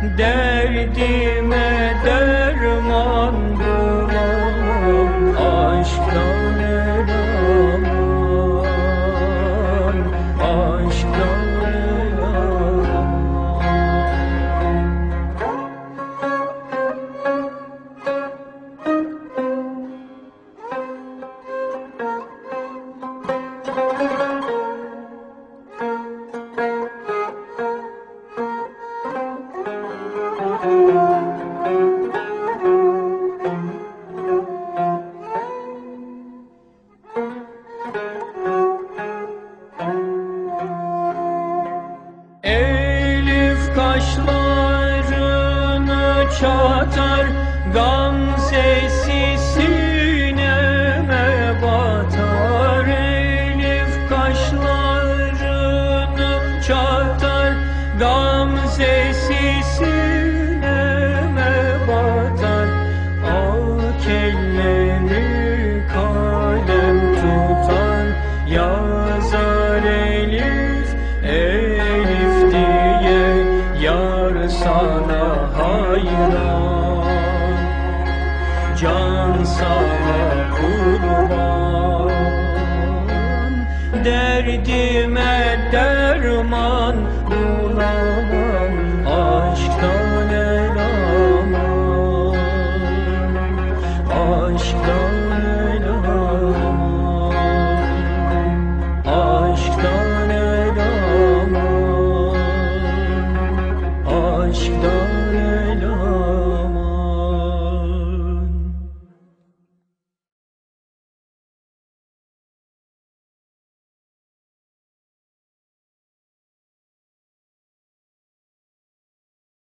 Derdime kaşlarını çatar Gamzesi sineme batar. Elif kaşlarını çatar Gamzesi sineme batar. Ak elleri kalem tutar Yazar sana hayran. Can sana kurban. Derdime derman bulamam